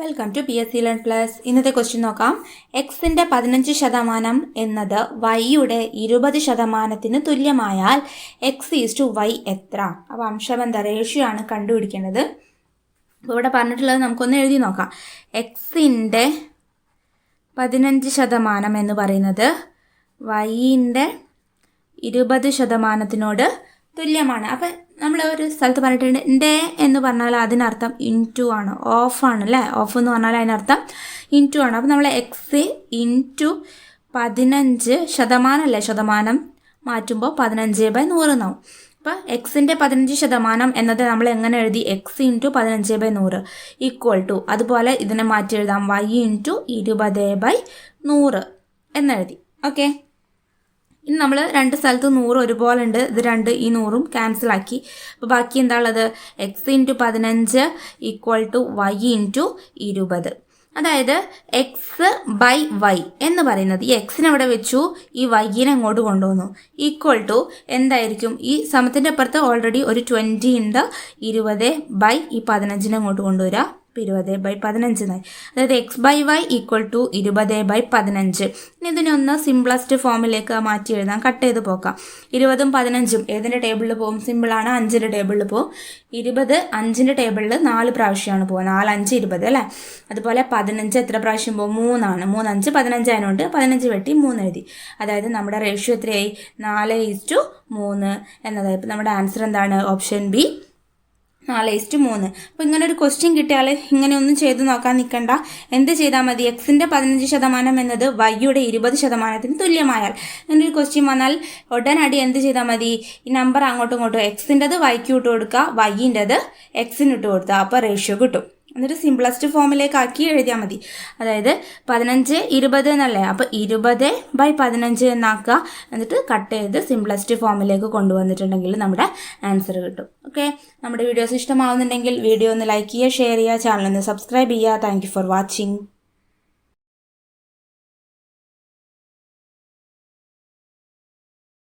Welcome to P S C learn plus ഇന്നത്തെ question നോക്കാം. എക്സിന്റെ പതിനഞ്ച് ശതമാനം എന്നത് വൈയുടെ ഇരുപത് ശതമാനത്തിന് തുല്യമായാൽ എക്സ് ഈസ് ടു വൈ എത്ര? അപ്പോൾ അംശബന്ധ റേഷ്യോ ആണ് കണ്ടുപിടിക്കേണ്ടത്. അപ്പോൾ ഇവിടെ പറഞ്ഞിട്ടുള്ളത് നമുക്കൊന്ന് എഴുതി നോക്കാം. എക്സിന്റെ പതിനഞ്ച് ശതമാനം എന്ന് പറയുന്നത് വൈന്റെ ഇരുപത് ശതമാനത്തിനോട് തുല്യമാണ്. അപ്പം നമ്മൾ ഒരു സ്ഥലത്ത് പറഞ്ഞിട്ടുണ്ട് ഡേ എന്ന് പറഞ്ഞാൽ അതിനർത്ഥം ഇൻ ടു ആണ്. ഓഫ് ആണ് അല്ലേ? ഓഫ് എന്ന് പറഞ്ഞാൽ അതിനർത്ഥം ഇൻ ടു ആണ്. അപ്പം നമ്മൾ എക്സ് ഇൻ ടു പതിനഞ്ച് ശതമാനം അല്ലേ? ശതമാനം മാറ്റുമ്പോൾ പതിനഞ്ച് ബൈ നൂറ് എന്നാവും. അപ്പോൾ എക്സിന്റെ പതിനഞ്ച് ശതമാനം എന്നത് നമ്മൾ എങ്ങനെ എഴുതി? എക്സ് ഇന്റു പതിനഞ്ച് ബൈ നൂറ് ഈക്വൽ ടു അതുപോലെ ഇതിനെ മാറ്റി എഴുതാം. വൈ ഇന്റു ഇരുപത് ബൈ നൂറ് എന്നെഴുതി ഓക്കെ ഇനി നമ്മൾ രണ്ട് സ്ഥലത്ത് നൂറ് ഒരുപോലെ ഉണ്ട് ഇത് രണ്ട് ഈ നൂറും ക്യാൻസൽ ആക്കി. അപ്പോൾ ബാക്കി എന്താ ഉള്ളത്? എക്സ് ഇന്റു പതിനഞ്ച് ഈക്വൽ ടു വൈ ഇന്റു ഇരുപത്. അതായത് എക്സ് ബൈ വൈ എന്ന് പറയുന്നത് ഈ എക്സിനെ അവിടെ വെച്ചു ഈ വൈയിനെ അങ്ങോട്ട് കൊണ്ടുവന്നു. ഈക്വൽ ടു എന്തായിരിക്കും? ഈ സമത്തിന്റെ അപ്പുറത്ത് ഓൾറെഡി ഒരു ട്വന്റി ഉണ്ട്. ഇരുപത് ബൈ ഈ പതിനഞ്ചിനെ അങ്ങോട്ട് കൊണ്ടുവരിക ഇരുപത് ബൈ പതിനഞ്ച് എന്നായി അതായത് X by Y equal to ഇരുപത് ബൈ പതിനഞ്ച്. ഇനി ഇതിനൊന്ന് സിംപ്ലസ്റ്റ് ഫോമിലേക്ക് മാറ്റി എഴുതാം. കട്ട് ചെയ്ത് പോക്കാം. ഇരുപതും പതിനഞ്ചും ഏതിന്റെ ടേബിളിൽ പോകും സിമ്പിളാണ് അഞ്ചിന്റെ ടേബിളിൽ പോകും ഇരുപത് അഞ്ചിന്റെ ടേബിളിൽ നാല് പ്രാവശ്യമാണ് പോകുക നാല് അഞ്ച് ഇരുപത് അല്ലേ? അതുപോലെ പതിനഞ്ച് എത്ര പ്രാവശ്യം പോകും മൂന്നാണ്. മൂന്നഞ്ച് പതിനഞ്ച് ആയതുകൊണ്ട് പതിനഞ്ച് വെട്ടി മൂന്ന് എഴുതി. അതായത് നമ്മുടെ റേഷ്യോ എത്രയായി? നാല് ഈസ് ടു മൂന്ന്. എന്നതായി ഇപ്പം നമ്മുടെ ആൻസർ എന്താണ്? ഓപ്ഷൻ ബി നാല് ഈസ്റ്റ് മൂന്ന്. അപ്പോൾ ഇങ്ങനെ ഒരു ക്വസ്റ്റ്യൻ കിട്ടിയാൽ ഇങ്ങനെ ഒന്നും ചെയ്ത് നോക്കാൻ നിൽക്കണ്ട എന്ത് ചെയ്താൽ മതി? എക്സിന്റെ പതിനഞ്ച് ശതമാനം എന്നത് വൈയുടെ ഇരുപത് ശതമാനത്തിന് തുല്യമായാൽ. ഇങ്ങനെ ഒരു ക്വസ്റ്റ്യൻ വന്നാൽ ഉടനടി എന്ത് ചെയ്താൽ മതി? ഈ നമ്പർ അങ്ങോട്ടും ഇങ്ങോട്ടും എക്സിന്റെത് വൈക്ക് ഇട്ട് കൊടുക്കുക. വൈന്റെത് എക്സിന് ഇട്ട് കൊടുക്കുക അപ്പോൾ റേഷ്യോ കിട്ടും. എന്നിട്ട് സിംപ്ലസ്റ്റ് ഫോമിലേക്ക് ആക്കി എഴുതിയാൽ മതി. അതായത് പതിനഞ്ച് ഇരുപത് എന്നല്ലേ? അപ്പോൾ ഇരുപത് ബൈ പതിനഞ്ച് എന്നാക്കുക. എന്നിട്ട് കട്ട് ചെയ്ത് സിംപ്ലസ്റ്റ് ഫോമിലേക്ക് കൊണ്ടുവന്നിട്ടുണ്ടെങ്കിൽ നമ്മുടെ ആൻസർ കിട്ടും. ഓക്കെ നമ്മുടെ വീഡിയോസ് ഇഷ്ടമാവുന്നുണ്ടെങ്കിൽ വീഡിയോ ഒന്ന് ലൈക്ക് ചെയ്യുക ഷെയർ ചെയ്യുക ചാനൽ ഒന്ന് സബ്സ്ക്രൈബ് ചെയ്യുക. Thank for watching